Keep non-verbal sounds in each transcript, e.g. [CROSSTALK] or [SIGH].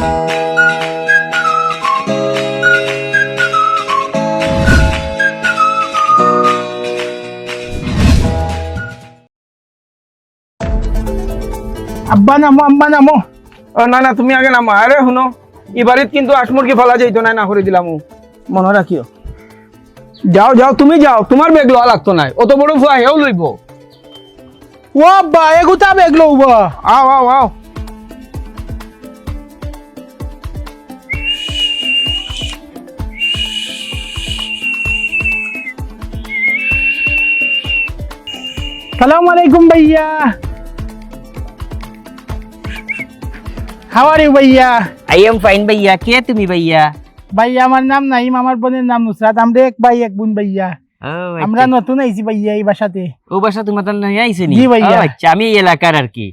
আব্বা নামো আম্মা নামো। না না তুমি আগে নামো। আরে শুনো এবারে কিন্তু আসমুরকি ফলা যাইতো না না করে দিলাম। মনে রাখিও। যাও যাও তুমি যাও। তোমার বেগ লওয়া লাগতো নাই। অত বড় ফুয়া হেও লইব। ও আব্বা এগুতা বেগ লউব আও আও আও। সালাম আলাইকুম ভাইয়া হাউ আর ইউ ভাইয়া আই এম ফাইন ভাইয়া কে তুমি ভাইয়া ভাইয়া আমার নাম নাইম আমার বোনের নাম নুসরাত আমরা এক ভাই এক বোন ভাইয়া আমরা নতুন আইছি ভাইয়া এই বাসাতে ও বাসা তোমার তার নাই আইছে নি জি ভাইয়া। আচ্ছা আমি এই এলাকার আর কি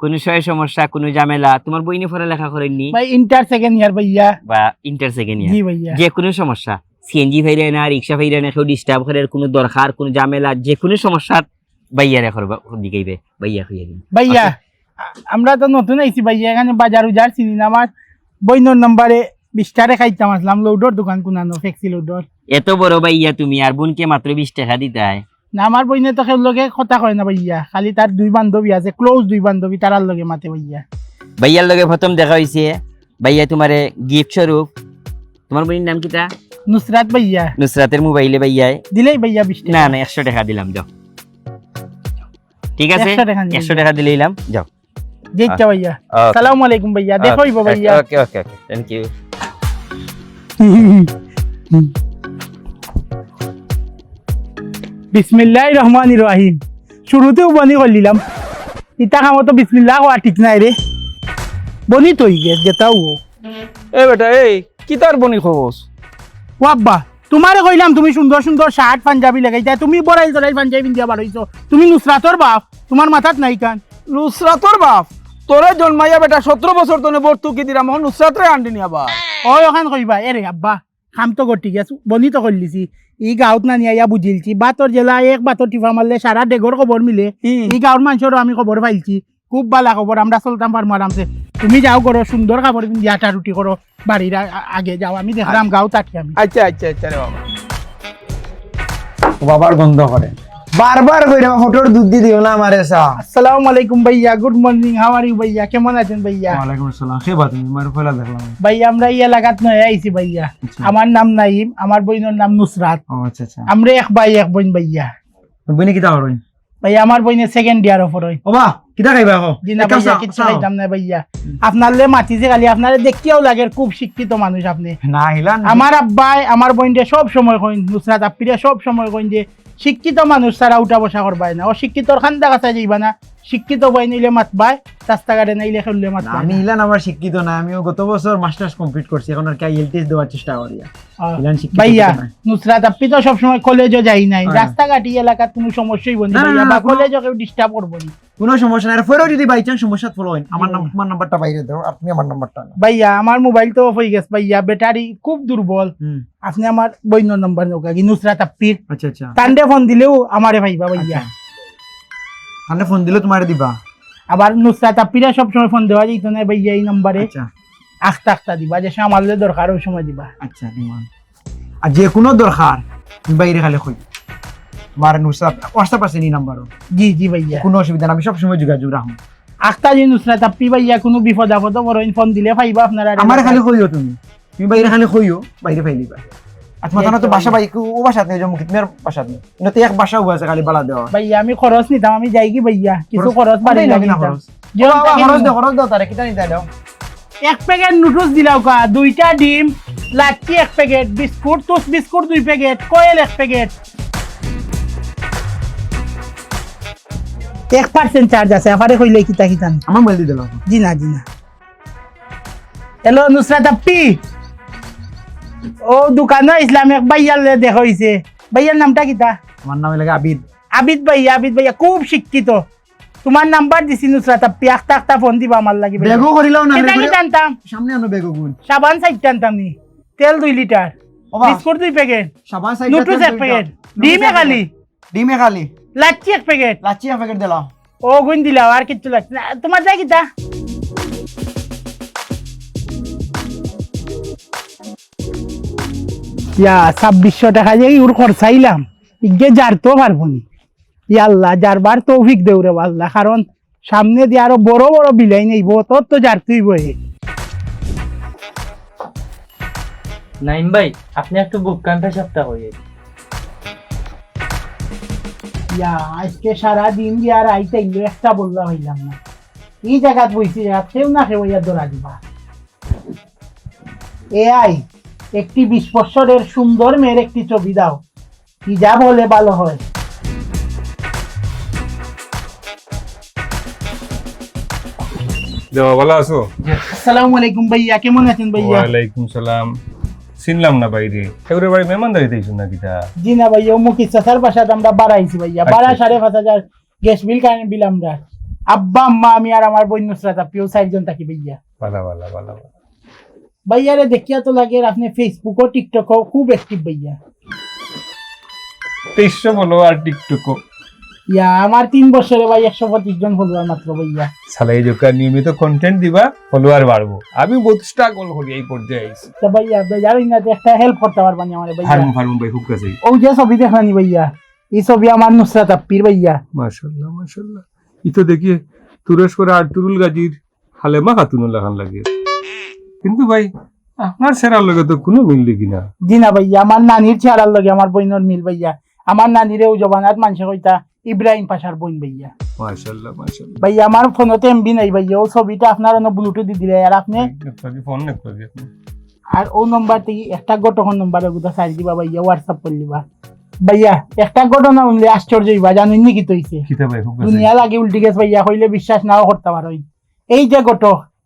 কোনো সয় সমস্যা কোনো ঝামেলা তোমার বইনে পড়ালেখা করেননি ভাই ইন্টার সেকেন্ড ইয়ার ভাইয়া বা ইন্টার সেকেন্ড জি ইয়ার ভাইয়া যে কোনো সমস্যা সিএনজি ভাইরে না রিক্সা ভাইরে না কেউ ডিস্টার্ব করে কোনো দরকার কোনো ঝামেলা যে কোনো সমস্যা ভাইয়ারে করবা দিকেইবে ভাইয়া হইয়া দিন ভাইয়া আ- আমরা তো নতুন আইছি ভাইয়া এখানে বাজার উজার চিনি না আমার। বইনোর নাম্বারে বিশটারে খাইতাম আসলাম লৌডর দোকান কুনানো ফেক্সি লৌডর। এত বড় ভাইয়া তুমি আর বোনকে মাত্র বিশ টাকা দিতাই। না আমার বইনে তো কেউ লগে কথা কয় না ভাইয়া খালি তার দুই বান্ধবী আছে ক্লোজ দুই বান্ধবী তারার লগে মাতে ভাইয়া ভাইয়ার লগে প্রথম দেখা হইছে ভাইয়া তোমারে গিফট স্বরূপ। তোমার বোনের নাম কিটা নুসরাত ভাইয়া নুসরাতের মোবাইলে ভাইয়ায় দিলেই ভাইয়া বিশ না না একশো টাকা দিলাম যাও। ঠিক আছে? 100 টাকা নিয়ে একশো যাও। যেটা ভাইয়া। সালাম আলাইকুম ভাইয়া। দেখো ইবো ভাইয়া। ওকে ওকে ওকে থ্যাংক ইউ বিসমিল্লাহ রহমান রাহিম। শুরুতেও বনি করলিলাম ইতা খামতো বিসমিল্লাহ কোয়া ঠিক নাই রে। বনি তৈ গে যেটাও ও। এ বেটা এই কি তার বনি খবস ও আব্বা তোমারে কইলাম তুমি সুন্দর সুন্দর শার্ট পাঞ্জাবি লাগাইছা তুমি বড়াই জড়াই পাঞ্জাবি পিন্ধিয়া বাড়াইছো তুমি নুসরাতর বাপ তোমার মাথাত নাই কান। নুসরাতর বাপ? তোরে জন্মাইয়া বেটা সতেরো বছর তোনে বর্তুকি দিলাম এখন নুসরাতরে আন্ডি নিয়া বা ও ওখান কইবা এরে আব্বা খাম তো গটি গেছ বনি তো করলিছি ই গাঁৱত না নিয়া বুঝিলছি বাতর জেলা এক বাতর টিফা মারলে সারা ডেগর খবর মিলে। ই গাঁৱৰ মানুষেরও আমি খবর পাইছি খুব ভালা খবর আমরা চলতাম পারব আরামসে তুমি যাও করো সুন্দর খাবার পিন্ধি আটা রুটি করো বাড়ির আগে যাও আমি দেখলাম গাঁও তাকি আমি। আচ্ছা আচ্ছা আচ্ছা রে বাবা। বাবার গন্ধ করে বারবার কইরা ফটোর দুধ দি দিও না আমারে সা আসসালামু আলাইকুম ভাইয়া good morning how are you ভাইয়া কেমন আছেন ভাইয়া? ওয়ালাইকুম আসসালাম সে বাত তুমি মার ফেলা দেখলাম ভাইয়া আমরা এই এলাকাত নয় আইছি ভাইয়া। আমার নাম নাইম আমার বইনের নাম নুসরাত। ও আচ্ছা আচ্ছা। আমরা এক ভাই এক বোন ভাইয়া। বইনে কিতা করই ভাইয়া আমার বইনে সেকেন্ড ইয়ার অফর হয় ও কিতা খাইবা ভাইয়া আপনারলে মাতিছে খালি আপনারে দেখিয়াও লাগে খুব শিক্ষিত মানুষ আপনি। আমার আব্বাই আমার বোনকে সব সময় কইন নুসরাত আপ্পিরে সব সময় কইন যে শিক্ষিত মানুষ ছাড়া উঠা বসা করবাই না। অশিক্ষিতর খান্দা কাছা যাইবা না। শিক্ষিত বই নিলে মাতবাই রাস্তাঘাটে নাইলে খেললে মাতবাই আমি হিলান আমার শিক্ষিত না আমিও গত বছর মাস্টার্স কমপ্লিট করছি এখন আর কি এলটিএস দেওয়ার চেষ্টা করি। হিলান শিক্ষিত ভাইয়া নুসরাত আপ্পি তো সবসময় কলেজও যাই নাই। রাস্তাঘাটি এলাকাত কোনো সমস্যাই বনি না, না, ভাইয়া বা কলেজও কেউ ডিস্টার্ব করব না। কোনো সমস্যা নাই আর পরেও যদি বাই চান্স সমস্যা ফলো হয় আমার নাম আমার নাম্বারটা বাইরে দাও আপনি আমার নাম্বারটা ভাইয়া আমার মোবাইল তো অফ হয়ে গেছে ভাইয়া ব্যাটারি খুব দুর্বল। আপনি আমার বইন নম্বর নৌকা কি নুসরাত আপ্পির। আচ্ছা আচ্ছা। তান্ডে ফোন দিলেও আমারে ভাইবা ভাইয়া। তাহলে ফোন দিলে তোমারে দিবা। আবার নুসরাত আপ্পিরা সবসময় ফোন দেওয়া যেত না ভাইয়া এই নম্বরে আচ্ছা। আখতা আখতা দিবা যে সময় আমাদের দরকার ওই সময় দিবা। আচ্ছা আর যে কোনো দরকার বাইরে খালি কই। তোমার নুসরাত হোয়াটসঅ্যাপ আছে নি নাম্বারও জি জি ভাইয়া। কোনো অসুবিধা না আমি সবসময় যোগাযোগ রাখুন আখতা যে নুসরাত আপ্পি ভাইয়া কোনো বিপদ আপদ বড় ফোন দিলে পাইবা আপনারা আমার খালি কইও তুমি। তুমি বাইরে খালি কইও বাইরে ফাইলিবা। আর তোমার তো বাসা বাই ও বাসাত নেই জম্মু কিতনের বাসাত নেই। কিন্তু এক বাসা ও খালি বালা দেওয়া। ভাইয়া আমি খরচ নিতাম আমি যাই কি ভাইয়া? কিছু খরচ বাড়ি কোনটাই না খরচ। যেমন বাবা, থাকে খরচ দাও খরচ দাও তারে কিটা নিতে দাও এক প্যাকেট নুডলস দিলাও কা দুইটা ডিম লাচ্ছি এক প্যাকেট বিস্কুট তোস বিস্কুট দুই প্যাকেট কোয়েল এক প্যাকেট। এক পার্সেন্ট চার্জ আছে আফারে কইলে কিতা কিতা। আমার মোবাইল দিয়ে দিলাম জি না জি না হ্যালো নুসরাত আপ্পি ও দোকানে ইসলাম এক ভাইয়ার দেখা ভাইয়ার নামটা কিতা? আমার নাম লাগে আবিদ। আবিদ ভাইয়া আবিদ ভাইয়া খুব শিক্ষিত। তোমার নাম্বার দিছি নুসরাত আখতা ফোন দিবা আমার লাগি। বেগও করিলাও না আনতাম? সামনে আনো গুণ। সাবান চারটা আনতাম নি। তেল দুই লিটার ও বাবা, বিস্কুট দুই প্যাকেট সাবান সাইড নুটুস এক প্যাকেট ডিমে খালি। ডিমে খালি। লাচ্ছি এক প্যাকেট লাচ্ছি এক প্যাকেট ও গুণ দিলাও আর কিচ্ছু লাগছে তোমার যাই কিতা? ইয়া ছাব্বিশশো টাকা যে ইউর খরচাইলাম। ইগে যারতেও পারব নি। ই আল্লাহ যারবার তৌফিক দেউরে আল্লাহ কারণ সামনে দিয়ে আরও বড় বড় বিলাই নেইব তোর তো যারতুই বই নাইম ভাই আপনি একটু বুক কান্তা সপ্তাহ হয়ে ইয়া আজকে সারা দিন দিয়ে আর আইতে একটা বললাম হইলাম না। এই জায়গাত বইছি জায়গা কেউ না কেউ ইয়া দৌড়া দিবা। এ আই একটি বিশ বছরের সুন্দর মেয়ের একটি ছবি দাও। কি যা বলে ভালো হয়। দেওয়া ভালো আছো? আসসালামু আলাইকুম ভাইয়া কেমন আছেন ভাইয়া? ওয়ালাইকুম সালাম। চিনলাম না বাইরে এগুলো বাড়ি মেহমান দাঁড়িয়ে দিয়েছ না কিটা জি না ভাইয়া মুখি চাচার বাসাত আমরা বাড়াইছি ভাইয়া। আচ্ছা, বাড়া আচ্ছা। সাড়ে পাঁচ হাজার গ্যাস বিল কারেন্ট বিল আমরা আব্বা আম্মা আমি আর আমার বোন নুসরাত আপিও চারজন থাকি ভাইয়া। ভালো ভালো ভালো ভালো। ভাইয়ারে দেখিয়া তো লাগে আপনি ফেসবুক ও টিকটক ও খুব অ্যাক্টিভ ভাইয়া। তেইশশো বলো আর টিকটকো ইয়া আমার তিন বছরে ভাই একশো পঁচিশ জন ফলোয়ার মাত্র ভাইয়া। সালা এই নিয়মিত কন্টেন্ট দিবা ফলোয়ার বাড়বো। আমি বহুত স্ট্রাগল করি এই পর্যায়ে আইছি। তো ভাইয়া বেজার না একটা হেল্প করতে পারবানি আমার ভাইয়া। ফার্ম ফার্ম ভাই খুব কাছে ও যে ছবি ভাইয়া। এই ছবি আমার নুসরাত আপ্পির ভাইয়া। মাশাল্লাহ মাশাল্লাহ। ই তো দেখি তুরস্কর আর তুরুল গাজীর হালেমা খাতুন লাগান লাগে কিন্তু ভাই আপনার সেরার লগে তো কোনো মিল দেখি না জি না ভাইয়া আমার নানির চেহারার লগে আমার বইনের মিল ভাইয়া। আমার নানিরেও জবানাত মানুষে কইতা ইব্রাহিম পাশার বইন ভাইয়া। মাশাল্লাহ মাশাল্লাহ ভাইয়া আমার ফোনতে এমবি নাই ভাইয়া ও ছবিটা আপনার অন্য ব্লুটুথ দি দিলে আর আপনি? ফোন নেকি আপনি আর ও নম্বর থেকে একটা গঠন নম্বরে গুদা সারি দিবা ভাইয়া হোয়াটসঅ্যাপ করে দিবা। ভাইয়া একটা ঘটনা শুনলে আশ্চর্য হইবা জানেন নি কি তৈছে দুনিয়া লাগে উল্টি গেছে ভাইয়া হইলে বিশ্বাস নাও করতে পারো। এই যে গট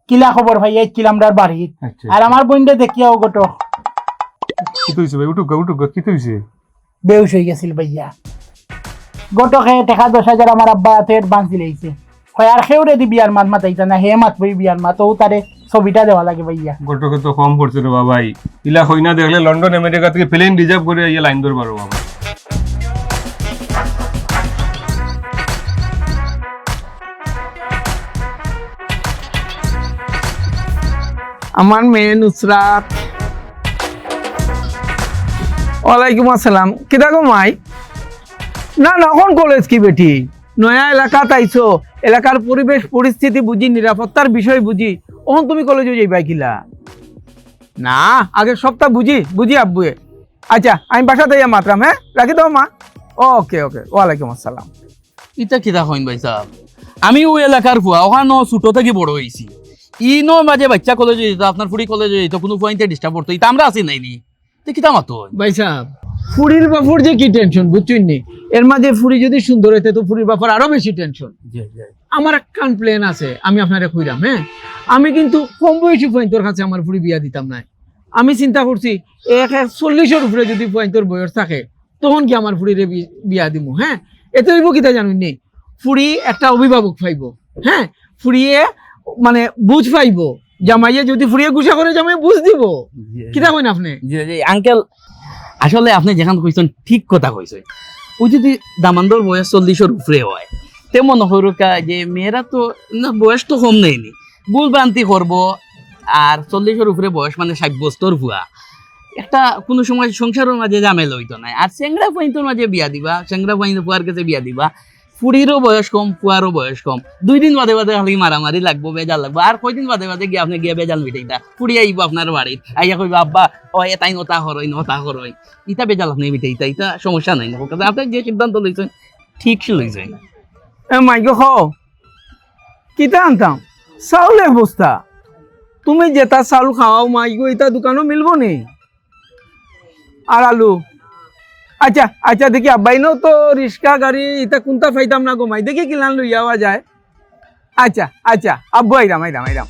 কিলা খবর ভাই এই কিলামদার বাড়ির আচ্ছা আর আমার বোনটা দেখিয়াও গট কি তো হইছে ভাই? উঠুক উঠুক কি তো হইছে বেউস হয়ে গেছিল ভাইয়া। গটকে টাকা দশ হাজার আমার আব্বা হাতে অ্যাডভান্স দিলেইছে হয় আর সেও রেদি বিয়ার মাত মাতাইতা না হে মাতবই বিয়ার মাত। ও তারে ছবিটা দেওয়া লাগে ভাইয়া। গোটকে তো কম করছে রে বাবাই ইলা হই না দেখলে লন্ডন আমেরিকা থেকে প্লেন রিজার্ভ করে ইয়ে লাইন ধরবার বাবা আমার মেয়ে নুসরাত। ওয়ালাইকুম আসসালাম। গো মাই? না না, কোন কলেজ কি বেটি? নয়া এলাকা তাইছো। এলাকার পরিবেশ, পরিস্থিতি বুঝি, নিরাপত্তার বিষয় বুঝি। ওহন তুমি কলেজে যাইবা কিলা? না, আগে সপ্তাহ বুঝি বুঝি আব্বুয়ে। আচ্ছা আমি বাসাতে যাই মাত্রাম হ্যাঁ? রাখি দাও মা। ওকে ওকে, ওয়ালাইকুম আসসালাম। ইটা কিতা হইন ভাই সাহেব? আমি ওই এলাকার ফুয়া ওখানে ছোট থেকে বড় হয়েছি ই ন মাঝে বাচ্চা কলেজে যেত আপনার ফুড়ি কলেজে যেত কোনো পয়েন্টে ডিস্টার্ব করতো ইতা আমরা আছি নাইনি তো কিতা মাতো ভাই সাহেব ফুরির বাপুর যে কি টেনশন বুঝছুন নি? এর মাঝে ফুরি যদি সুন্দর হইতে তো ফুরির বাপুর আরও বেশি টেনশন আমার একখান আছে আমি আপনারে কইরাম হ্যাঁ? আমি কিন্তু কম বয়সী পয়েন্টর কাছে আমার ফুরি বিয়া দিতাম না আমি চিন্তা করছি এক এক চল্লিশের উপরে যদি পয়েন্টর বয়স থাকে তখন কি আমার ফুরিরে বি- বিয়া দিব হ্যাঁ? এতে হইব কিতা জানুন নি? ফুরি একটা অভিভাবক পাইব হ্যাঁ? ফুরিয়ে মানে বুঝ পাইব। জামাইয়ে যদি ফুরিয়ে গুছা করে জামাই বুঝ দিব। কিতা কইন আপনি? আঙ্কেল আসলে আপনি যেখান কইছেন ঠিক কথা কইছেন। ওই যদি দামান্দর বয়স চল্লিশের উপরে হয় তেমন হরুকা যে মেয়েরা তো না বয়স তো কম নেইনি ভুল ভ্রান্তি করব আর চল্লিশের উপরে বয়স মানে ষাট বস্তর ভুয়া একটা কোনো সময় সংসারের মাঝে ঝামেলা হইতো না। আর চেংড়া পয়েন্টের মাঝে বিয়া দিবা চেংড়া পয়েন্ট ফুয়ার কাছে বিয়া দিবা। ফুড়িরও বয়স কম, ফুয়ারও বয়স কম। দুই দিন বাদে বাদে খালি মারামারি লাগবো, বেজাল লাগবো। আর কয়দিন বাদে বাদে গিয়ে আপনি গিয়ে বেজাল মিটাইতা ফুড়ি আইব আপনার বাড়িত। আইয়া কইবা, আব্বা, ও এটাই নতা হরই নতা হরই। ইটা বেজাল আপনি মিটাইতা ইটা সমস্যা নাই না। আপনি যে সিদ্ধান্ত লইছেন, ঠিক লইছেন মাইকে খ কিতা আনতাম? চাউল এক বস্তা। তুমি যেটা চাউল খাওয়াও মাইগো এটা দোকানও মিলবো নি। আর আলু? আচ্ছা আচ্ছা দেখি আব্বাইনো তো রিক্সা গাড়ি এটা কোনটা ফাইতাম না গো মাই? দেখি কিলান লই যাওয়া যায়। আচ্ছা আচ্ছা আব্বু আইরাম আইরাম আইরাম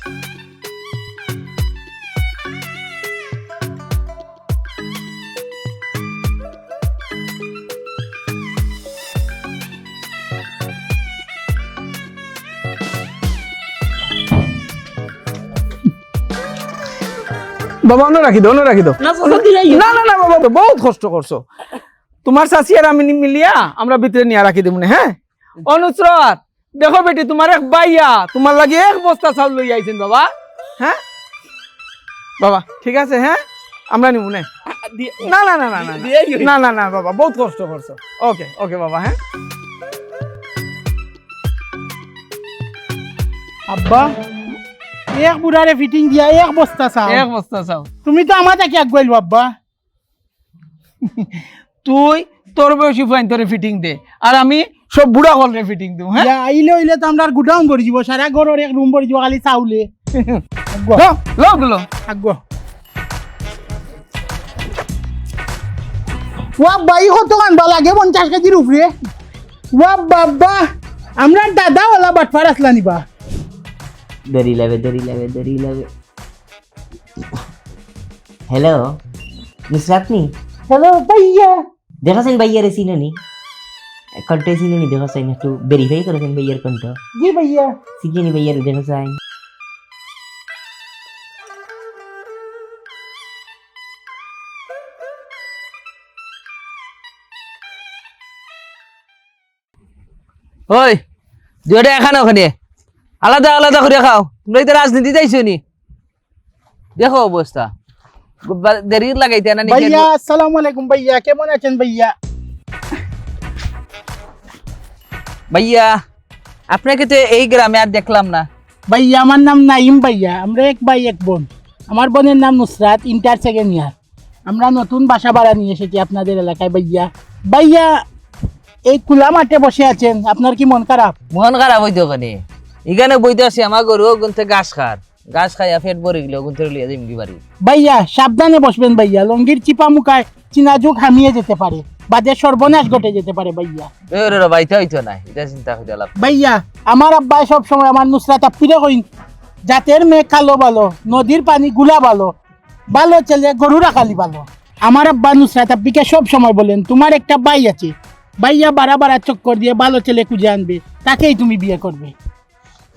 বাবা অন্য রাখি দো অন্য রাখি দো না না না বাবা বহুত কষ্ট করছ। তোমার চাচি আর আমি মিলিয়া আমরা ভিতরে নিয়ে রাখি দিব হ্যাঁ? অনুসরত দেখো বেটি তোমার এক বাইয়া তোমার লাগে এক বস্তা চাউল লই আইছেন বাবা। হ্যাঁ? বাবা ঠিক আছে হ্যাঁ? আমরা নিব না। না না না না না না না না বাবা বহুত কষ্ট করছ। ওকে ওকে বাবা হ্যাঁ? আব্বা এক বুড়ারে ফিটিং দিয়া এক বস্তা চাও এক বস্তা চাও তুমি তো আমার তাকে আগুয়াইল আব্বা। তুই তোর বয়সী ফাইন তোরে ফিটিং দে। আর আমি সব বুড়া কলরে ফিটিং দেবো হ্যাঁ? আইলে হইলে তো আমরা গুডাউন করে যাব সারা ঘরের এক রুম করে যাব খালি চাউলে। আগুয়া লো লো গুলো ওয়া বাই কত আনবা লাগে পঞ্চাশ কেজির উপরে। ওয়া বাবা আমরা দাদা ওলা বাটফার আসলা নিবা। দড়ি লাবে দড়ি লাবে দড়ি লাবে হ্যালো নুসরাত নি? হ্যালো ভাইয়া দেখাছেন ভাইয়ারে চিনেনি? কণ্ঠ চিনেনি দেখাছেন একটু ভেরিফাই করেছেন ভাইয়ার কণ্ঠ। জি ভাইয়া চিকেনি ভাইয়ারে দেখাছেন। ওই দুইটা এখানে ওখানে। আলাদা আলাদা করে খাও। তোমরা তো রাজনীতি যাইছো নি। দেখো অবস্থা। বা- দেরি লাগাইতে না ভাইয়া আসসালামু আলাইকুম ভাইয়া কেমন আছেন ভাইয়া? ভাইয়া আপনাকে তো এই গ্রামে আর দেখলাম না। ভাইয়া আমার নাম নাইম ভাইয়া আমরা এক ভাই এক বোন। আমার বোনের নাম নুসরাত ইন্টার সেকেন্ড ইয়ার আমরা নতুন বাসা ভাড়া নিয়ে এসেছি আপনাদের এলাকায় ভাইয়া। ভাইয়া এই খোলা মাঠে বসে আছেন আপনার কি মন খারাপ? মন খারাপ হইতো ওখানে এখানে বইতে আছি আমার গরু গুনতে গাছ খার। গাছ খাইয়া পেট ভরে গেল গুনতে লিয়া দিম কি বাড়ি। ভাইয়া সাবধানে বসবেন ভাইয়া। লঙ্গির চিপা মুখায় চিনাজুক হামিয়ে যেতে পারে। বাদে সর্বনাশ ঘটে যেতে পারে ভাইয়া। এ বাইতে হইতো না এটা চিন্তা করে লাভ ভাইয়া আমার আব্বাই সব সময় আমার নুসরাত আপ্পিরে কইন জাতের মেয়ে কালো ভালো নদীর পানি গুলা ভালো ভালো ছেলে গরু রাখালি ভালো। আমার আব্বা নুসরাত আব্বিকে সব সময় বলেন তোমার একটা ভাই আছে। ভাইয়া বাড়া বাড়া চক্কর দিয়ে ভালো ছেলে খুঁজে আনবে তাকেই তুমি বিয়ে করবে।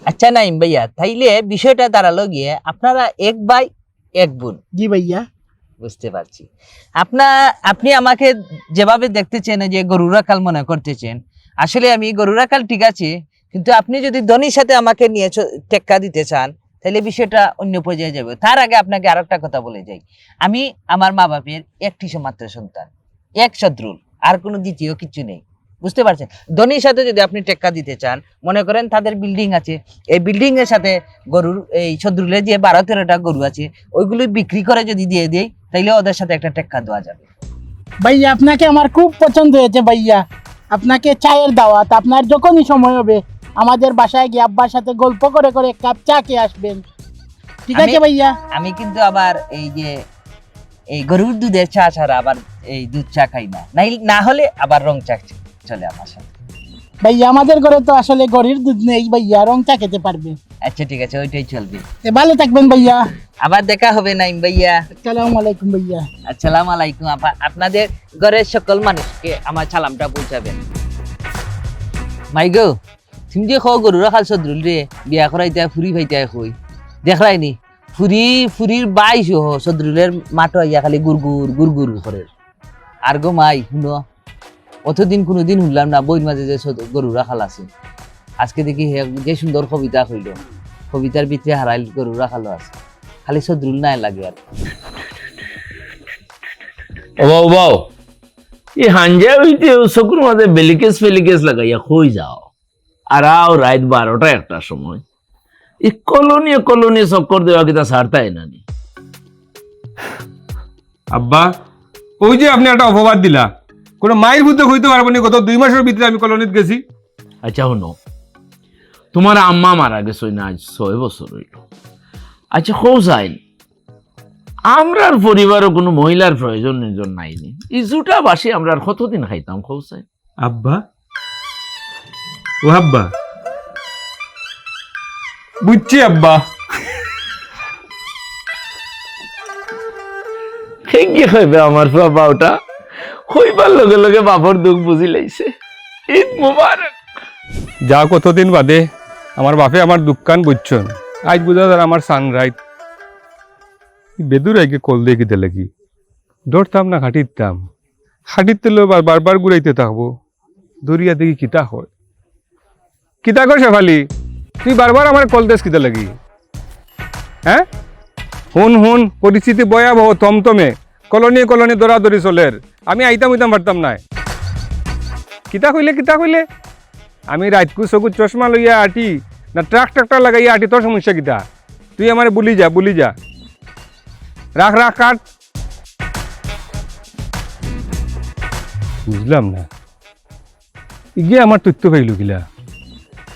আচ্ছা নাইম ভাইয়া তাইলে বিষয়টা দাঁড়াল গিয়ে আপনারা এক ভাই এক বোন। জি ভাইয়া। বুঝতে পারছি। আপনার আপনি আমাকে যেভাবে দেখতেছেন যে গরুরাকাল মনে করতেছেন আসলে আমি গরুরাকাল ঠিক আছে কিন্তু আপনি যদি ধনির সাথে আমাকে নিয়ে টেক্কা দিতে চান তাহলে বিষয়টা অন্য পর্যায়ে যাবে। তার আগে আপনাকে আরও একটা কথা বলে যাই। আমি আমার মা বাপের একটি মাত্র সন্তান এক শত্রুল আর কোনো দ্বিতীয় কিছু নেই। বুঝতে পারছেন? ধনির সাথে যদি আপনি টেক্কা দিতে চান মনে করেন তাদের বিল্ডিং আছে এই বিল্ডিং এর সাথে গরুর এই শত্রুলের যে বারো তেরোটা গরু আছে ওইগুলো বিক্রি করে যদি দিয়ে দেই তাইলে ওদের সাথে একটা টেক্কা দেওয়া যাবে। ভাইয়া আপনাকে আমার খুব পছন্দ হয়েছে ভাইয়া। আপনাকে চায়ের দাওয়াত আপনার যখনই সময় হবে আমাদের বাসায় গিয়ে আব্বার সাথে গল্প করে করে এক কাপ চা খেয়ে আসবেন। ঠিক আছে ভাইয়া? আমি কিন্তু আবার এই যে এই গরুর দুধের চা ছাড়া আবার এই দুধ চা খাই না। না হলে আবার রং চা চলে আমার ভাইয়া আমাদের ঘরে তো আসলে গরির দুধ নেই ভাইয়া রং চা খেতে পারবে। আচ্ছা ঠিক আছে ওইটাই চলবে। ভালো থাকবেন ভাইয়া। আবার দেখা হবে নাইম ভাইয়া। আসসালামু আলাইকুম ভাইয়া। আসসালাম আলাইকুম আপা। আপনাদের ঘরের সকল মানুষকে আমার সালামটা পৌঁছাবেন। মাই গো তুমি যে খাও সদরুল রে বিয়া করাইতে ফুরি ভাইতে কই? দেখলাই নি ফুরি ফুরির বাই সহ সদরুলের মাটো ইয়া খালি গুরগুর গুরগুর করে। আর গো মাই শুনো অতদিন কোনোদিন শুনলাম না বইর মাঝে যে গরু রাখাল আছে আজকে দেখি যে সুন্দর কবিতা কইল। কবিতার ভিতরে হারাইল গরু রাখালো আছে। খালি সদরুল নাই লাগে আর। ওবাও ওবাও এই হাঞ্জা হইতে চকুর মাঝে বেলিকেস ফেলিকেস লাগাইয়া কই যাও? আর আও রাত বারোটা একটা সময়। এই কলোনি কলোনি চক্কর দেওয়া কিতা ছাড়তাই নানি আব্বা ওই যে আপনি একটা অপবাদ দিলা। কোনো মায়ের বুদ্ধে হইতে পারব না গত দুই মাসের ভিতরে আমি কলোনিত গেছি। আচ্ছা শুনো। তোমার আম্মা মারা গেছে না আজ ছয় বছর হইল। আচ্ছা কৌ যাইন আমরার পরিবারও কোনো মহিলার প্রয়োজন নিজন নাইনি। এই জুটা বাসি আমরা আর কতদিন খাইতাম কৌ চাই আব্বা। ও আব্বা। বুঝছি আব্বা। হেঙ্গে হইবে আমার বাবা ওটা হইবার লগে লগে বাপর দুঃখ বুঝি লাইছে। ঈদ মুবারক। যা কতদিন বাদে আমার বাপে আমার দোকান বুঝছেন। আজ বুঝা যার আমার সানরাইট বেদুর আগে কল দিয়ে কিতে লাগি। দৌড়তাম না খাটিতাম। খাটিতে লো বারবার ঘুরাইতে থাকব। দরিয়া দেখি কিতা হয়। কিতা কর শেফালি তুই বারবার আমার কল দেশ কিতা লাগি? হ্যাঁ? হুন হুন পরিস্থিতি ভয়াবহ, তমতমে। কলনি কলনি দৌড়াদৌড়ি চলের আমি আইতাম হইতাম পারতাম নাই। কিতা কইলে কিতা কইলে? আমি রাতকু চকু চশমা লইয়া আটি না ট্রাক ট্রাক্টর লাগাইয়া আটি তোর সমস্যা কিতা? তুই আমার বুলি যা বুলি যা। রাখ রাখ কাট। বুঝলাম না। ইগে আমার তথ্য পাইল কিলা।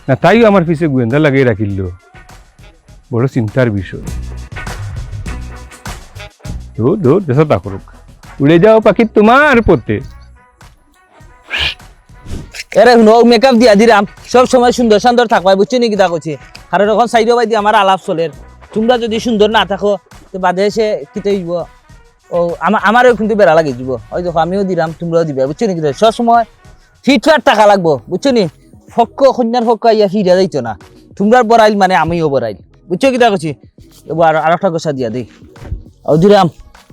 না তাইও আমার পিছে গোয়েন্দা লাগিয়ে রাখিল বড় চিন্তার বিষয়। দূর দূর দেশ তা করুক উড়ে যাও পাখি তোমার পথে। এরে নো মেকআপ দিয়া দিলাম সব সময় সুন্দর সুন্দর থাকবাই, বুঝছ নি কিতা করছি কারণ এখন সাইড বাই দিয়ে আমার আলাপ চলের তোমরা যদি সুন্দর না থাকো, তো বাদে এসে কিতে হইব? ও আমার আমারও কিন্তু বেড়া লাগে যাব। ওই দেখো, আমিও দিলাম তোমরাও দিবে, বুঝছ নি কিতা সব সময় ফিটফাট টাকা লাগবো, বুঝছ নি? ফক্ক কন্যার ফক্ক ইয়া ফিরা যাইতো না। তোমরার বড়াইল মানে আমিও বড়াইল, বুঝছ কিতা করছি এবার আর একটা গোসা দিয়া দিই। দিলাম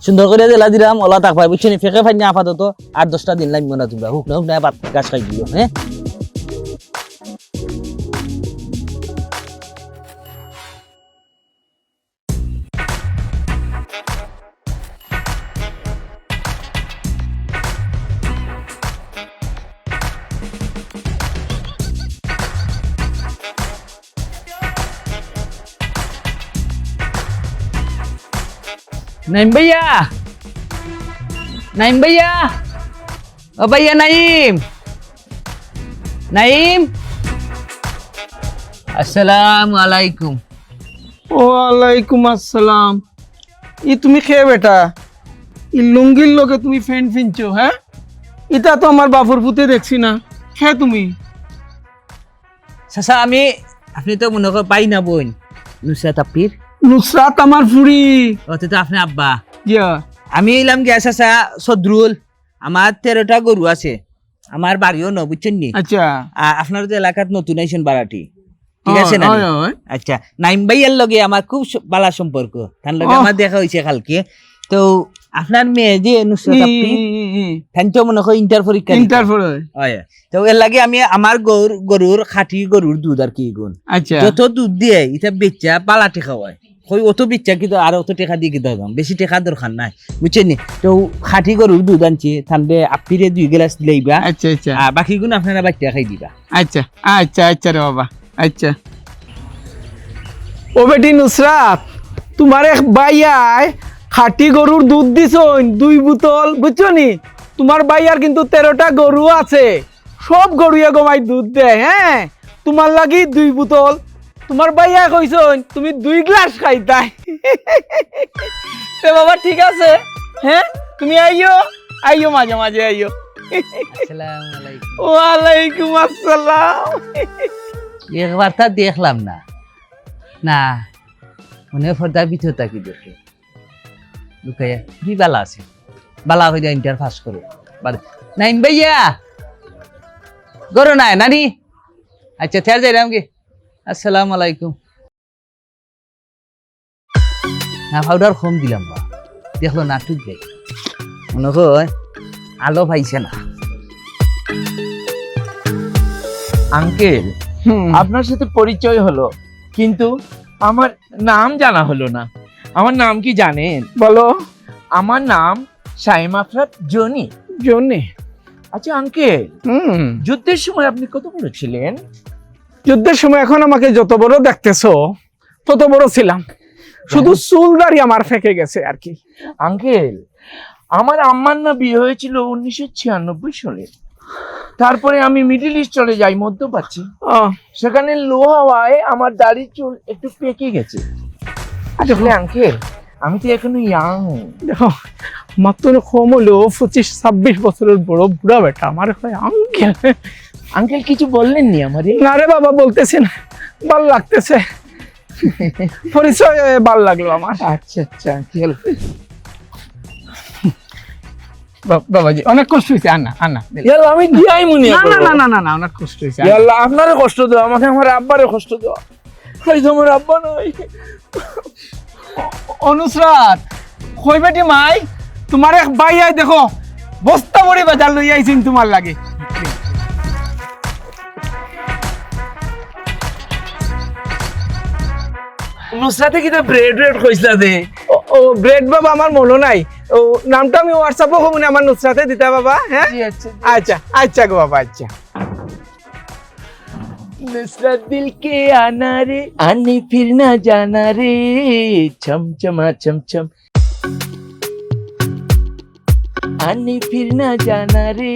সুন্দর করে জেলা দিলাম, ওলা তাক ভাই বুঝছি ফেঁকে ফাইনি আপাতত। আট দশটা দিন লাগবে না তোমরা। হুক না হুক, না গাছ খাই দিও হ্যাঁ? নাইম ভাইয়া নাইম ভাইয়া ও ভাইয়া নাইম নাইম আসসালামু আলাইকুম ওয়ালাইকুম আসসালাম ই তুমি খেয়ে বেটা। ই লুঙ্গির লোকে তুমি ফ্যান ফিনছো হ্যাঁ? ইটা তো আমার বাপর পুতে দেখছি না। খেয়ে তুমি। চাচা আমি আপনি তো মনে করেন পাই না বোন নুসরাত আপির নুসরাত আমার ফুরি ও তো আপনি আব্বা। ইয়া। আমি এলাম গিয়া চাচা সদরুল। আমার তেরোটা গরু আছে। আমার বাড়িও ন বুঝছেন নি? আচ্ছা। আপনার তো এলাকাত নতুন আইসেন বাড়াটি ঠিক আছে না। আচ্ছা নাইম ভাইয়ার লগে আমার খুব বালা সম্পর্ক। তার লগে আমার দেখা হয়েছে কালকে। তো আপনার মেয়ে যে নুসরাত আপনি মনে হয় ইন্টার পরীক্ষা। ইন্টার হয় তো এর লাগে আমি আমার গরুর গরুর খাঁটি গরুর দুধ আর কি গুণ আচ্ছা। যত দুধ দিয়ে এটা বেচা পালা টেকা হয় কই অত বেচা কিন্তু আর অত টেকা দিয়ে কিন্তু হবাম বেশি টেকা দরকার নাই বুঝছেন নি? তো খাঁটি গরুর দুধ আনছি তাহলে আপিরে দুই গ্লাস লইবা আচ্ছা আচ্ছা। আর বাকি গুণ আপনারা বাচ্চা খাই দিবা। আচ্ছা আচ্ছা আচ্ছা রে বাবা আচ্ছা। ও বেটি নুসরাত তোমার এক বাইয়ায় খাটি গরুর দুধ দিছ দুই বোতল বুঝছ নি? তোমার বাইয়ার কিন্তু তেরোটা গরু আছে। সব গরুয়ে গমাই দুধ দেয় হ্যাঁ? তোমার লাগি দুই বোতল তোমার বাইয়া কইছ তুমি দুই গ্লাস খাইতাই। বাবা ঠিক আছে? হ্যাঁ তুমি আইও আইও মাঝে মাঝে আইও ওয়ালাইকুম আসসালাম। একবার তা দেখলাম না। না মনে ফর্দার ভিতর তাকি দেখে। লুকাইয়া কি বালা আছে? বালা হইয়া ইন্টার পাস করে নাইন ভাইয়া! গরো নাই নানি? আচ্ছা থের যাইলাম কি? আসসালামু আলাইকুম। না পাউডার কম দিলাম বা। দেখল না টুক যাই মনে হয় আলো পাইছে না। আঙ্কেল আপনার সাথে পরিচয় হলো কিন্তু আমার নাম জানা হলো না। আমার নাম কি জানেন? বলো। আমার নাম সাইম আফরাত জনি। জন্যে আচ্ছা আঙ্কেল হুম। যুদ্ধের সময় আপনি কত বড় ছিলেন? যুদ্ধের সময় এখন আমাকে যত বড় দেখতেছো তত বড় ছিলাম। শুধু চুল চুলদারি আমার ফেঁকে গেছে আর কি। আঙ্কেল আমার আম্মার না বিয়ে হয়েছিল উনিশশো ছিয়ানব্বই সালে। তারপরে আমি মিডিল ইস্ট চলে যাই মধ্যপ্রাচ্যে। ও, সেখানে লো হাওয়ায় আমার দাড়ির চুল একটু পেকে গেছে। আসলে আঙ্কেল আমি তো এখনও ইয়াং দেখো মাত্র কম হলো পঁচিশ ছাব্বিশ বছরের বড় বুড়া বেটা আমার হয় আঙ্কেল। আঙ্কেল কিছু বললেননি আমারে না রে বাবা বলতেছি না। ভালো লাগতেছে। পরিচয় ভালো লাগল আমার। আচ্ছা আচ্ছা আঙ্কেল। বাবাজি অনেক কষ্ট হয়েছে আনা আনা। ইয়াল্লা আমি দিয়াই মনে না না না না না অনেক কষ্ট হয়েছে। ইয়াল্লা আপনারও কষ্ট দেওয়া আমাকে আমার আব্বারে কষ্ট দেওয়া এই তো আমার আব্বা নাই। অনুসরাত কই বেটি মাই? তোমার এক ভাই আই দেখো বস্তা ভরে বাজার লই আইছিন তোমার লাগে। নুসরাতে কিন্তু ব্রেড ব্রেড কইসলা দে ও- ও ব্রেড বাবা আমার মনে নাই ও নামটা আমি হোয়াটসঅ্যাপও হবো না আমার নুসরাতে দিতা বাবা হ্যাঁ আচ্ছা আচ্ছা গো বাবা আচ্ছা नुसरत दिल के आना रे आने फिर ना जाना रे छम छमा छम छम आने फिर ना जाना रे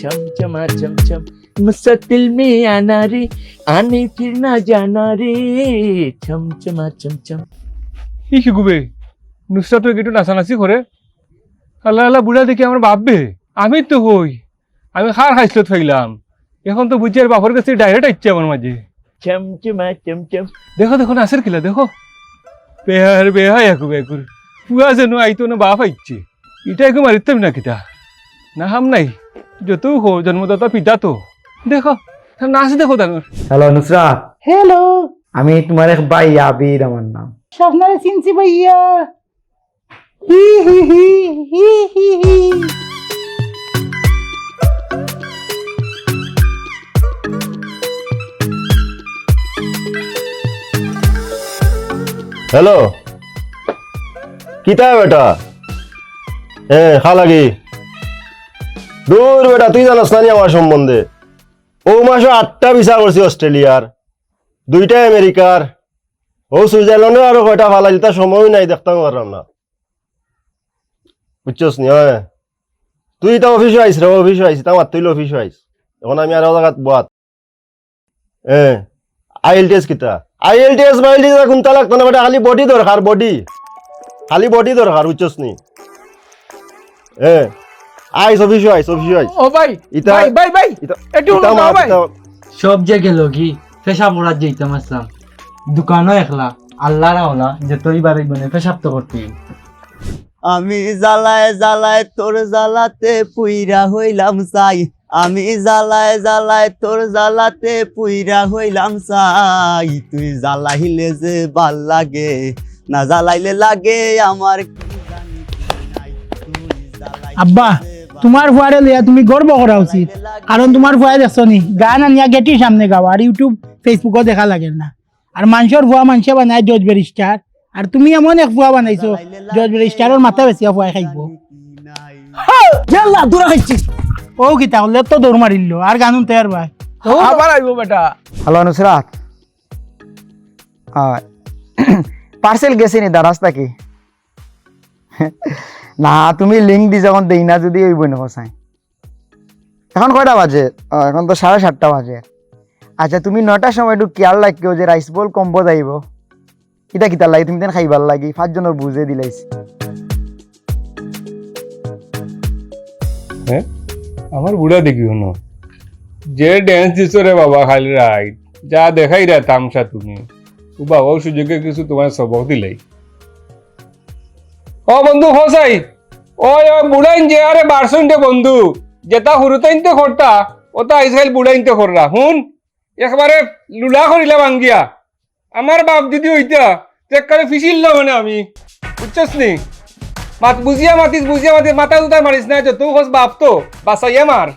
छम छमा छम छम नुसरत दिल में आना रे आने फिर ना जाना रे छम छमा छम छम ই শিখবে নুসরাত একটু নাচানাচি করে আল্লাহ আল্লাহ বুড়া দেখি আমার ভাববে আমি তো হই আমি খার খাইছিল থাইলাম এখন তো বুঝছি আর বাপর কাছে ডাইরেক্ট আসছে আমার মাঝে छम छमा छम छम দেখো দেখো নাচের কিলা দেখো বেহার বেহা একু একুর পুয়া যেন আইতো না বাপ আইছে এটা একু মারিতাম না কিতা না হাম নাই যত হো জন্মদাতা পিতা তো দেখো তার নাচ দেখো তানোর হ্যালো নুসরাত হ্যালো আমি তোমার এক ভাই আবির আমার নাম। স্বপ্নারে চিনছি ভাইয়া। হি হি হি হি হি হি। হ্যালো কিতা বেটা? এ খালাগি। দূর বেটা তুই জানাস না নি আমার সম্বন্ধে? ও মাসে আটটা ভিসা করছি অস্ট্রেলিয়ার দুইটা আমেরিকার। ও সুইজারল্যান্ডের আরও কয়টা ফালাই দিতে সময় নাই দেখতাম পারলাম না। বুঝছস নি? হয়। তুই তো অফিসে আইস রে অফিসে আইস, তা মার তুইলে অফিসে আইস। এখন আমি আরও জায়গাত বাত এ আইএলটিএস কিতা? আইএলটিএস মাইলটিএস কোনটা লাগতো না? বেটা, খালি বডি দরকার বডি খালি বডি দরকার, বুঝছস নি? এ আইস অফিসে আইস অফিসে আইস ও ভাই ইতা- ভাই ভাই ভাই একটু মার, ভাই। সব যে গেল কি পেশা পড়ার যেতাম আসলাম। দোকানও একলা আল্লাহরা হলা যে তুই বাড়ি বনে পেশাব তো করতি আমি জ্বালায় জ্বালায় তোর জ্বালাতে পুইরা হইলাম চাই। আমি জ্বালায় জ্বালায় তোর জ্বালাতে পুইরা হইলাম চাই। তুই জ্বালাইলে যে ভালো লাগে না জ্বালাইলে লাগে আমার আব্বা তোমার ফুয়ারে লিয়া তুমি গর্ব করা উচিত। কারণ তোমার ফুয়া দেখছ নি? গান আনিয়া গেটির সামনে গাও আর ইউটিউব ফেসবুকও দেখা লাগে না। আর মানুষের ফুয়া মানুষে বানায় জজ ব্যারিস্টার আর তুমি এমন এক ফুয়া বানাইছো জজ ব্যারিস্টারের মাথা বেশি ফুয়া খাইব। জাল্লা দূরা খাইছি ও কি তাহলে তো দৌড় মারিল আর গানুন তৈয়ার ভাই আবার আইবো বেটা। হ্যালো নুসরাত পার্সেল গেছে নি দারাজ কি না, তুমি লিঙ্ক দি যখন দেই না, যদি ওই বই নেব এখন কয়টা বাজে? এখন তো সাড়ে সাতটা বাজে। আচ্ছা তুমি নটার সময় একটু কেয়ার রাখিও যে রাইস বল কম্বো যাইব কিতা কিতা লাগে? তুমি তেন খাইবার লাগি, পাঁচজনের বুঝে দিলাইছি। হ্যাঁ? আমার বুড়া দেখি হনো যে ড্যান্স দিছো রে বাবা, খালি রাইট যা দেখাই রে তামসা তুমি। ও বাবাও সুযোগে কিছু তোমার সবক দিলাই। ও বন্ধু ফসাই, ওই ওই বুড়াইন যে আরে বারসুন বন্ধু যেটা হুরুতাইন হুরুতাইনতে খরতা ওটা আইসাইল বুড়াইনতে খররা, হুন? একবারে লুলা করিলা ভাঙ্গিয়া। আমার বাপ যদি হইতা চেককারে ফিসিল মানে আমি, বুঝছস নি? মাত বুঝিয়া মাতিস বুঝিয়া মাতিস, মাথা দুটা মারিস না, যত হোস বাপ তো, বাসাইয়া মার,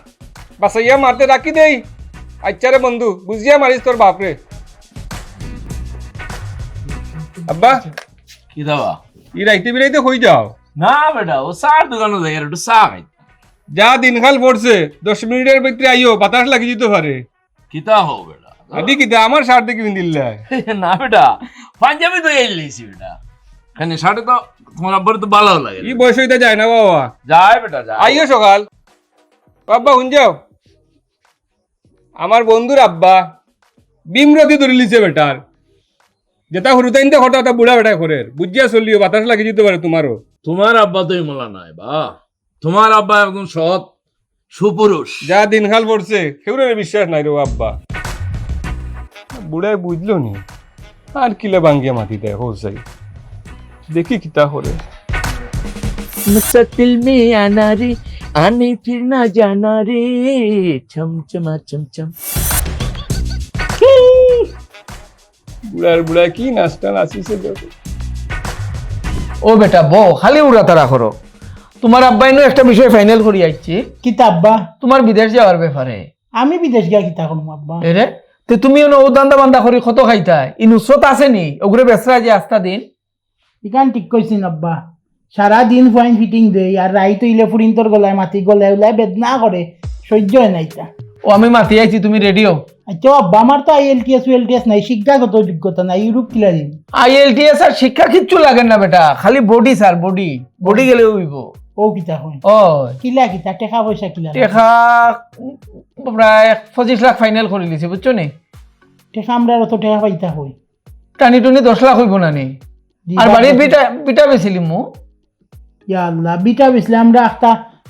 বাসাইয়া মারতে রাখি দেই। আচ্ছা রে বন্ধু, বুঝিয়া মারিস তোর বাপরে। আব্বা। কি দাবা? ই রাইতে বিরাইতে হই যাও। না বেটা ও সার দোকানে যাই একটু চা খাই। যা দিনকাল পড়ছে দশ মিনিটের ভিতরে আইও বাতাস লাগি যেতে পারে। কিতা হো বেটা? আদি কিতা আমার শার্ট দেখি দিল্লাই না বেটা পাঞ্জাবি তো এই লিয়েছি বেটা। কেন শার্টে তো তোমার আব্বার তো ভালো লাগে ই বয়স হইতে যায় না বাবা। যায় বেটা যায়। আইও সকাল। আব্বা শুন যাও। আমার বন্ধুর আব্বা বিমরতি ধরে লিছে বেটার। যেটা হুরুতাইনতে ঘটা তা বুড়া বেটা করে বুঝিয়া চলিও বাতাস লাগি যেতে পারে তোমারও তোমার আব্বা তো ইমলা নাই বা তোমার আব্বা একদম সৎ সুপুরুষ যা দিনকাল পড়ছে কেউরে বিশ্বাস নাই রে আব্বা বুড়ায় বুঝলো নি আর কিলে ভাঙ্গিয়া মাটি দেয় হোসাই দেখি কিতা করে नुसरत दिल में आना रे आने फिर ना जाना रे छम छमा छम छम বুড়ার বুড়ায় কি নাচটা নাচিছে ও বেটা বউ খালি উড়া তারা করো। তোমার আব্বাইনও একটা বিষয় ফাইনাল করি আইছি। কিতা আব্বা? তোমার বিদেশ যাওয়ার ব্যাপারে। আমি বিদেশ গিয়া কিতা করব আব্বা? এরে তো তুমি ও দান্দা বান্দা করি কত খাইতাই ই নুসরত আছে নি? ওগুলো বেসরা যে আস্তা দিন। ইখান ঠিক কইছেন আব্বা। সারা দিন ফাইন ফিটিং দেই আর রাই তৈলে ফুরিন তোর গলায় মাটি গলায় উলায় বেদনা করে সহ্য হয় না এটা। ও আমি মাতি আইছি তুমি রেডিও আচ্ছা আব্বা আমার তো আইএলটিএস উএলটিএস নাই শিক্ষাগত যোগ্যতা নাই ইউরোপ কিলা দিন আইএলটিএস আর শিক্ষা কিচ্ছু লাগে না বেটা খালি বডি স্যার বডি বডি গেলে হইব। ও কিতা হয় ও কিলা কিতা টেকা পয়সা কিলা টেকা প্রায় পঁচিশ লাখ ফাইনাল করে লিছে বুঝছ নি? টেকা আমরা অত টেকা পাইতা হয় টানি টুনি দশ লাখ হইব না নি? আর বাড়ির বিটা বিটা বেছিলি মু ইয়া আল্লাহ বিটা বেসলে আমরা একটা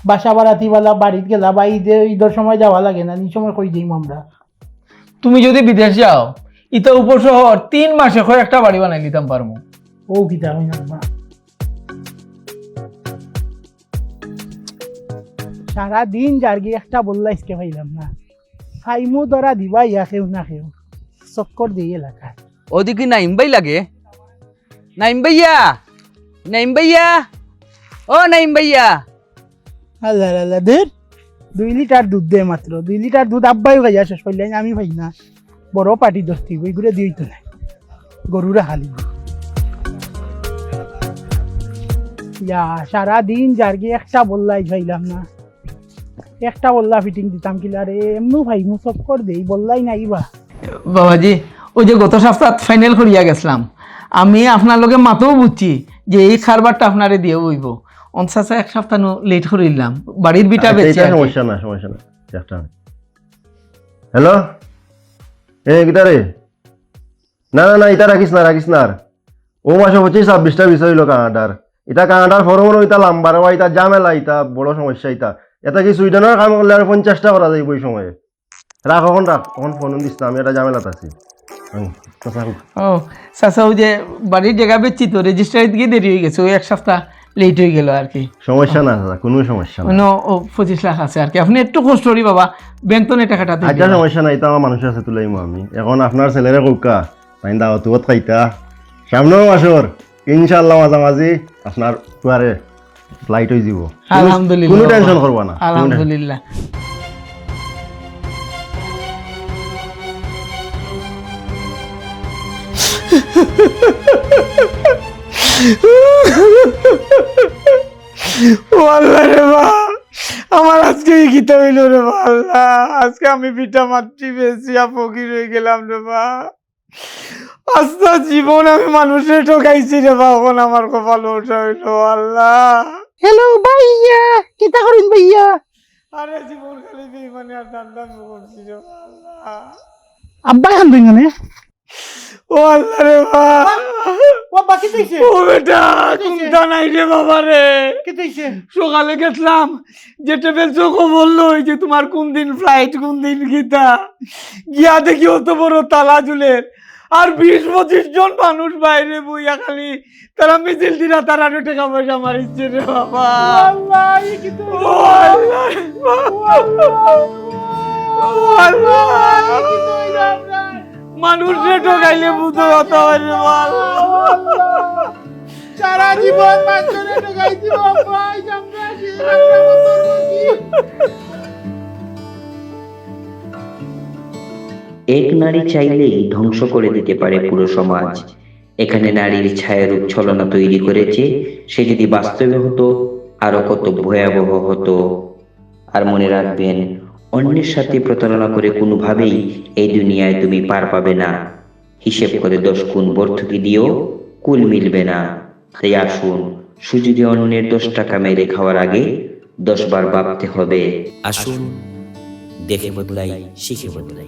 বাসা বাড়াতি বালা বাড়িতে গেলা বা ঈদের ঈদের সময় যাওয়া লাগে না নি সময় কই দিই আমরা? তুমি যদি বিদেশ যাও ইতা উপর শহর তিন মাসে হয় একটা বাড়ি বানাই নিতাম পারমু। ও কিতা হয় না। আব্বা সারাদিন জার্গি একটা বললা ইসকে পাইলাম না। ফাইমু ধরা দিবা ইয়া খেউ না খেউ চক্কর দিয়ে এলাকায় ওদিকে নাইম ভাই লাগে। নাইম ভাইয়া! নাইম ভাইয়া! ও নাইম ভাইয়া! আল্লাহ আল্লাহ দের দুই লিটার দুধ দে মাত্র। দুই লিটার দুধ আব্বাই খাইয়া শেষ করলেন আমি ভাই না। বড় পার্টি দস্তি, ওই ঘুরে দিই তো নাই। গরুরা হালি। ইয়া সারা দিন জার্গি একটা বললাই ভাইলাম না। একটা বললা ফিটিং দিতাম কিলা রে। এমনু ভাই মু চক্কর দেই বললাই নাই বা। বাবাজি, ওই যে গত সপ্তাহ ফাইনাল করিয়া গেছিলাম। আমি আপনার লগে মাতেও বুঝছি যে এই খারবারটা আপনারে দিয়ে বইব অনসাসা এক সপ্তাহ লেট করিলাম বাড়ির বিটা আচ্ছা, বেঁচে সমস্যা না সমস্যা না। একটা হ্যালো? এ কিতা রে না না না ইটা রাখিস না রাখিস না আর। ও মাসে পঁচিশ ছাব্বিশটা বিষয় হইল কানাডার। এটা কানাডার ফরমর ইটা লাম্বার বা ইটা জামেলা ইটা বড় সমস্যা ইটা এটা কি সুইডেনের কাম করলে আর পঞ্চাশটা করা যাইব এই সময়ে? রাখ এখন রাখ। এখন ফোন দিস না আমি এটা জামেলাত আছি। ও চাচা ওই যে বাড়ির জায়গা বেচছি তো রেজিস্ট্রারি দিকে দেরি হয়ে গেছে ওই এক সপ্তাহ। লেট হয়ে গেল আর কি। সমস্যা না দাদা কোনো সমস্যা না। ও পঁচিশ লাখ আছে আর কি। আপনি একটু কষ্ট করি বাবা। বেতনে টাকাটা দিয়ে আচ্ছা সমস্যা নাই এটা আমার মানুষ আছে তুলাইমু আমি। এখন আপনার ছেলেরে কৌকা তাই দাওয়াত খাইতা সামনেও মাসর ইনশাল্লাহ মাঝামাঝি আপনার কুয়ারে ফ্লাইট হয়ে যাব। আলহামদুলিল্লাহ কোনো টেনশন করবা না কোনো আলহামদুলিল্লাহ। [LAUGHS] ও আল্লাহ রে বা আমার আজকে গীতা হইল রে বা আল্লাহ আজকে আমি পিঠা মাতৃ বেশি ফকির হয়ে গেলাম রে বা আস্তা জীবন আমি মানুষের ঠকাইছি রে বা এখন আমার কপাল ওঠা হইল আল্লাহ। হ্যালো ভাইয়া কিতা করেন ভাইয়া? আরে জীবন খালি বেইমানি আর দান্দান করছি রে আল্লাহ। আব্বা খান দুই ও আল্লাহ রে বা ও দিছে ও বেটা কোনটা নাই রে বাবা রে। কি দিছে সকালে গেছিলাম যে টেবিল চোখও বলল ওই যে তোমার কোন দিন ফ্লাইট কোন দিন গীতা। গিয়া দেখি অত বড় তালা ঝুলের। আর বিশ পঁচিশ জন মানুষ বাইরে বইয়া খালি তারা মিছিল দিনা তারা আরও টাকা পয়সা মারিচ্ছে রে বাবা। আল্লাহ বাবা। আল্লাহ। মানুষে ঠকাইলে বুঝো হতে হয় সারা জীবন রোগী এক নারী চাইলেই ধ্বংস করে দিতে পারে পুরো সমাজ। এখানে নারীর ছায়ার উচ্ছলনা তৈরি করেছে। সে যদি বাস্তবে হতো, আরও কত ভয়াবহ হতো। আর মনে রাখবেন অন্যের সাথে প্রতারণা করে কোনোভাবেই এই দুনিয়ায় তুমি পার পাবে না। হিসেব করে দশ গুণ বর্ধকি দিয়েও কুল মিলবে না। তাই আসুন, সুযোগে অন্যের দশ টাকা মেরে খাওয়ার আগে দশ বার ভাবতে হবে। আসুন, দেখে বদলাই, শিখে বদলাই।